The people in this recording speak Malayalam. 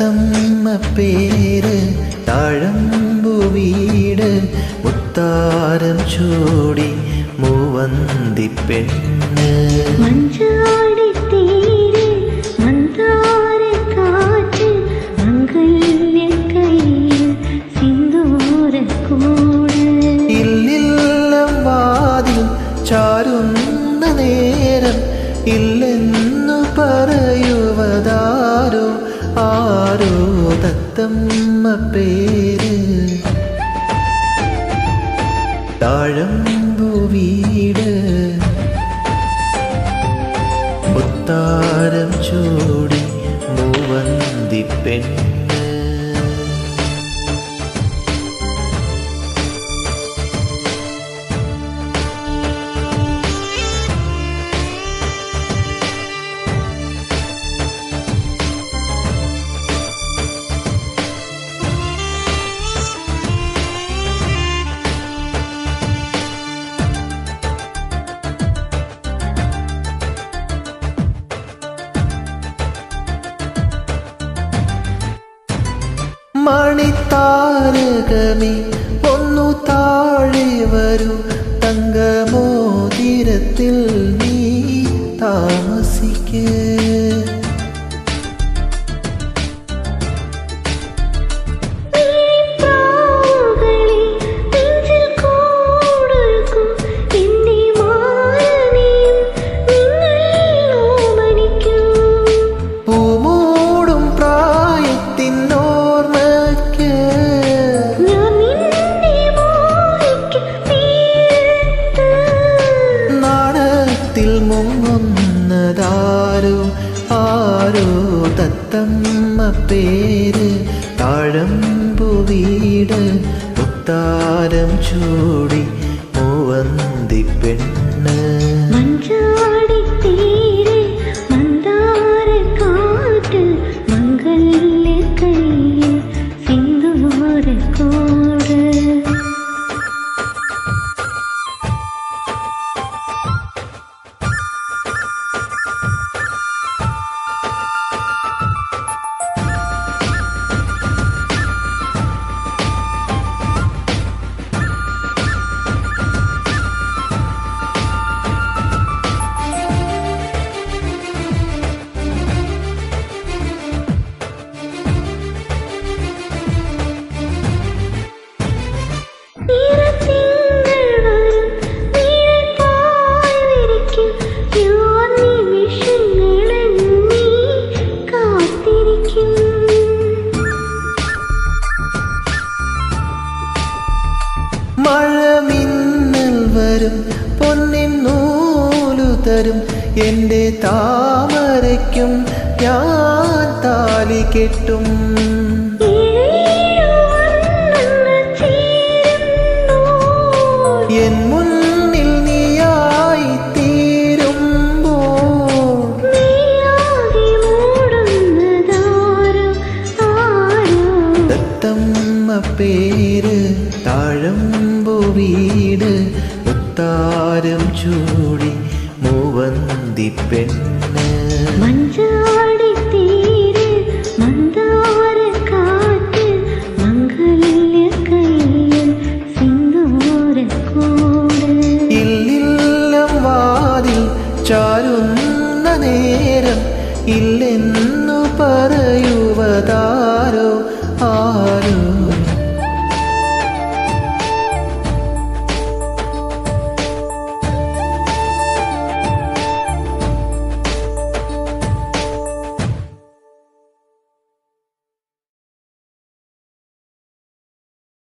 തത്തമ്മ പേര് താഴമ്പു വീട് മുത്താരം ചൂടി മൂവന്തി പെണ്ണ്. ചാരുന്ന നേരം ഇല്ലെന്നു പറയുവതാരോ പേര്. താഴമ്പു വീട് മുത്താരം ചൂടി മൂവന്തി പെണ്ണ്. മണിത്താരകമേ ഒന്നു താഴെ വരൂ. തങ്കമോതിരത്തിൽ നീ താമസിക്ക്. മുങ്ങുന്നതാരോ ആരോ തത്തമ്മ പേര് താഴമ്പുവീട് മുത്താരം ചൂടി മൂവന്തി പെണ്ണ്. തരും എന്റെ താമരയ്ക്കും ഞാൻ താലി കെട്ടും. എൻ മുന്നിൽ നീയായി തീരുമ്പോൾ ദത്തമ്മ പേര് താഴമ്പു വീട് ഉത്താരം ചൂടി മൂവന്തി പെണ്ണ് ഇല്ലില്ലം വാതിൽ ചാരുന്ന നേരം ഇല്ലെന്നു പറയുവതാരോ ആ